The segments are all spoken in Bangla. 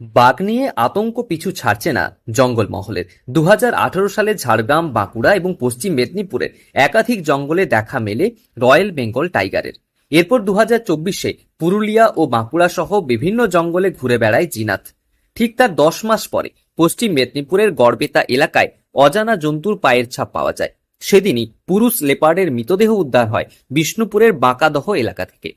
বাঘ নিয়ে আতঙ্ক পিছু ছাড়ছে না জঙ্গলমহলের। দু হাজার আঠারো সালে ঝাড়গ্রাম, বাঁকুড়া এবং পশ্চিম মেদিনীপুরের একাধিক জঙ্গলে দেখা মেলে রয়্যাল বেঙ্গল টাইগারের। এরপর দু চব্বিশে পুরুলিয়া ও বাঁকুড়া সহ বিভিন্ন জঙ্গলে ঘুরে বেড়ায় জিনাত। ঠিক তার দশ মাস পরে পশ্চিম মেদিনীপুরের গড়বেতা এলাকায় অজানা জন্তুর পায়ের ছাপ পাওয়া যায়। সেদিনই পুরুষ লেপার্ডের মৃতদেহ উদ্ধার হয় বিষ্ণুপুরের বাঁকাদহ এলাকা থেকে।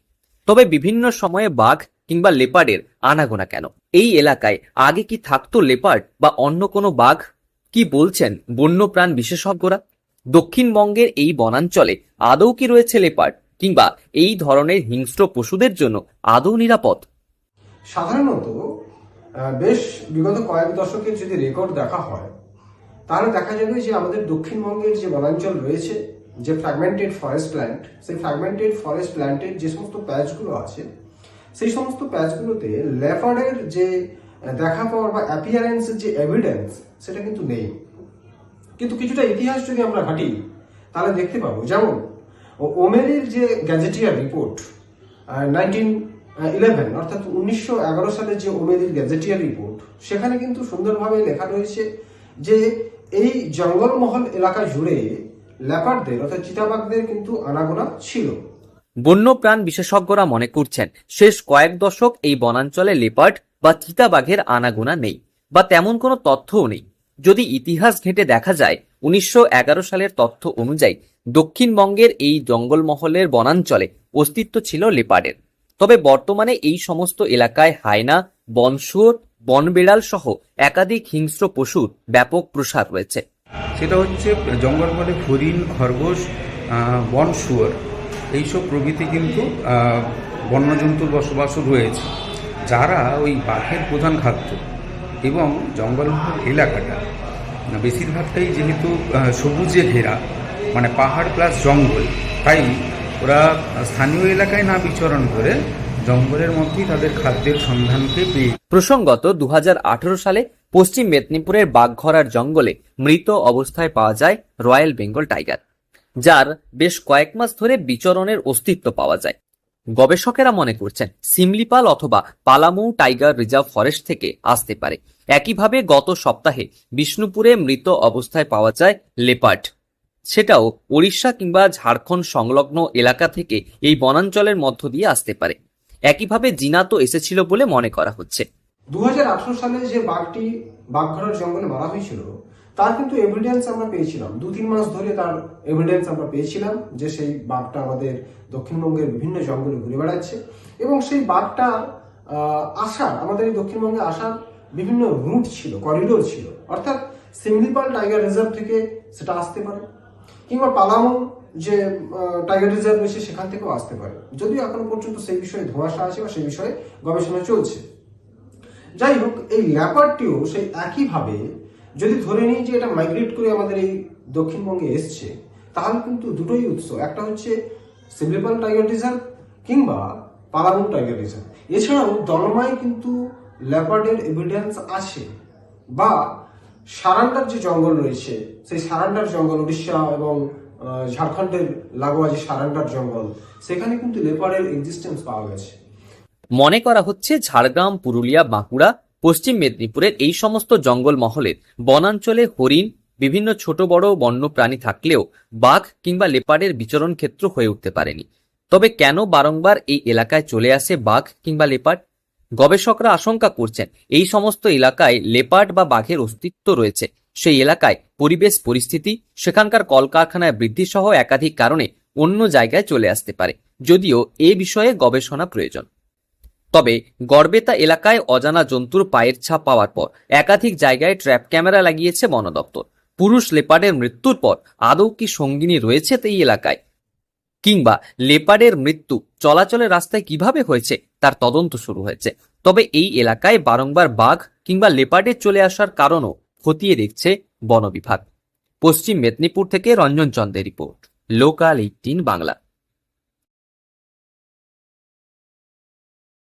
তবে বিভিন্ন সময়ে বাঘ কিংবা লেপার্ডের আনাগোনা কেন? এই এলাকায় আগে কি থাকতো লেপার্ড বা অন্য কোনো বাঘ? কি বলছেন বন্যপ্রাণ বিশেষজ্ঞরা? দক্ষিণবঙ্গের এই বনাঞ্চলে আদৌ কি রয়েছে লেপার্ড কিংবা এই ধরনের হিংস্র পশুদের জন্য আদৌ নিরাপদ? সাধারণত বেশ বিগত কয়েক দশকের যদি রেকর্ড দেখা হয়, তাহলে দেখা যাবে যে আমাদের দক্ষিণবঙ্গের যে বনাঞ্চল রয়েছে, যে ফ্র্যাগমেন্টেড ফরেস্ট প্ল্যান্ট সেই ফ্র্যাগমেন্টেড ফরেস্ট প্ল্যান্টের যে সমস্ত প্যাচগুলো আছে সেই সমস্ত প্যাচগুলোতে লেপার্ডের যে দেখা পাওয়ার বা অ্যাপিয়ারেন্সের যে এভিডেন্স সেটা কিন্তু নেই। কিন্তু কিছুটা ইতিহাস যদি আমরা ঘাঁটি, তাহলে দেখতে পাবো। যেমন ওমেরের যে গ্যাজেটিয়ার রিপোর্ট নাইনটিন ইলেভেন অর্থাৎ উনিশশো এগারো সালের যে ওমেরির গ্যাজেটিয়ার রিপোর্ট সেখানে কিন্তু সুন্দরভাবে লেখা রয়েছে যে, এই জঙ্গলমহল এলাকা জুড়ে ল্যাপারদের অর্থাৎ চিতাবাঘদের কিন্তু আনাগোনা ছিল। বন্যপ্রাণ বিশেষজ্ঞরা মনে করছেন শেষ কয়েক দশক এই বনাঞ্চলে লেপার্ড বা চিতাবাঘের আনাগোনা নেই বা তেমন কোনো তথ্যও নেই। যদি ইতিহাস ঘেঁটে দেখা যায় উনিশশো এগারো সালের তথ্য অনুযায়ী দক্ষিণবঙ্গের এই জঙ্গলমহলের বনাঞ্চলে অস্তিত্ব ছিল লেপার্ডের। তবে বর্তমানে এই সমস্ত এলাকায় হায়না বনশুয়োর বনবেড়াল সহ একাধিক হিংস্র পশুর ব্যাপক প্রসার রয়েছে। সেটা হচ্ছে জঙ্গলমহলে হরিণ খরগোশ আহ, বন শুয়োর এইসব প্রভৃতি কিন্তু বন্যজন্তুর বসবাসও রয়েছে, যারা ওই বাঘের প্রধান খাদ্য এবং জঙ্গলমহল এলাকাটা। বেশিরভাগটাই যেহেতু সবুজে ঘেরা মানে পাহাড় প্লাস জঙ্গল, তাই ওরা স্থানীয় এলাকায় না বিচরণ করে জঙ্গলের মধ্যেই তাদের খাদ্যের সন্ধানকে পেয়ে প্রসঙ্গত দু হাজার আঠেরো সালে পশ্চিম মেদিনীপুরের বাগঘরার জঙ্গলে মৃত অবস্থায় পাওয়া যায় রয়্যাল বেঙ্গল টাইগার। যার বেশ কয়েক মাস ধরে বিচরণের অস্তিত্ব পাওয়া যায়। গবেষকেরা মনে করছেন, সিমলিপাল অথবা পালামৌ টাইগার রিজার্ভ ফরেস্ট থেকে আসতে পারে। একইভাবে গত সপ্তাহে বিষ্ণুপুরে মৃত অবস্থায় পাওয়া যায় লেপার্ড। সেটাও ওড়িশা কিংবা ঝাড়খণ্ড সংলগ্ন এলাকা থেকে এই বনাঞ্চলের মধ্য দিয়ে আসতে পারে। একইভাবে জিনাতো এসেছিল বলে মনে করা হচ্ছে। দু হাজার আঠারো সালে যে বাঘটি বাঘঘরার জঙ্গলে মারা হয়েছিল, তার কিন্তু এভিডেন্স আমরা পেয়েছিলাম। দু তিন মাস ধরে তার এভিডেন্স আমরা পেয়েছিলাম যে সেই বাঘটা আমাদের দক্ষিণবঙ্গের বিভিন্ন জঙ্গলে ঘুরে বেড়াচ্ছে এবং সেই বাঘটা আসার, আমাদের এই দক্ষিণবঙ্গে আসার বিভিন্ন রুট ছিল করিডোর ছিল। অর্থাৎ সিমলিপাল টাইগার রিজার্ভ থেকে সেটা আসতে পারে, কিংবা পালামৌ যে টাইগার রিজার্ভ রয়েছে সেখান থেকেও আসতে পারে। যদিও এখনও পর্যন্ত সেই বিষয়ে ধোঁয়াশা আছে বা সেই বিষয়ে গবেষণা চলছে। যাই হোক এই ল্যাপারটিও সেই একইভাবে যদি ধরে নিই যে এটা মাইগ্রেট করে আমাদের এই দক্ষিণবঙ্গে এসছে, তাহলে কিন্তু দুটোই উৎস। একটা হচ্ছে সিমলিপাল টাইগার রিজার্ভ কিংবা পালামৌ টাইগার রিজার্ভ এছাড়াও দলমায় কিন্তু ল্যাপার্ডের এভিডেন্স আছে বা সারান্ডার যে জঙ্গল রয়েছে, সেই সারান্ডার জঙ্গল, উড়িষ্যা এবং ঝাড়খণ্ডের লাগোয়া যে সারান্ডার জঙ্গল, সেখানে কিন্তু লেপার্ডের এক্সিস্টেন্স পাওয়া গেছে। মনে করা হচ্ছে ঝাড়গ্রাম, পুরুলিয়া, বাঁকুড়া, পশ্চিম মেদিনীপুরের এই সমস্ত জঙ্গল মহলের বনাঞ্চলে হরিণ, বিভিন্ন ছোট বড় বন্য প্রাণী থাকলেও বাঘ কিংবা লেপার্ডের বিচরণ ক্ষেত্র হয়ে উঠতে পারেনি। তবে কেন বারংবার এই এলাকায় চলে আসে বাঘ কিংবা লেপার্ড? গবেষকরা আশঙ্কা করছেন এই সমস্ত এলাকায় লেপার্ড বা বাঘের অস্তিত্ব রয়েছে। সেই এলাকায় পরিবেশ পরিস্থিতি, সেখানকার কলকারখানায় বৃদ্ধি সহ একাধিক কারণে অন্য জায়গায় চলে আসতে পারে। যদিও এ বিষয়ে গবেষণা প্রয়োজন। তবে গড়বেতা এলাকায় অজানা জন্তুর পায়ের ছাপ পাওয়ার পর একাধিক জায়গায় ট্র্যাপ ক্যামেরা লাগিয়েছে বন দপ্তর। পুরুষ লেপার্ডের মৃত্যুর পর আদৌ কি সঙ্গিনী রয়েছে এই এলাকায়? কিংবা লেপার্ডের মৃত্যু চলাচলের রাস্তায় কীভাবে হয়েছে তার তদন্ত শুরু হয়েছে। তবে এই এলাকায় বারংবার বাঘ কিংবা লেপার্ডের চলে আসার কারণও খতিয়ে দেখছে বন বিভাগ। পশ্চিম মেদিনীপুর থেকে রঞ্জন চন্দ্রের রিপোর্ট। Local eighteen Bangla.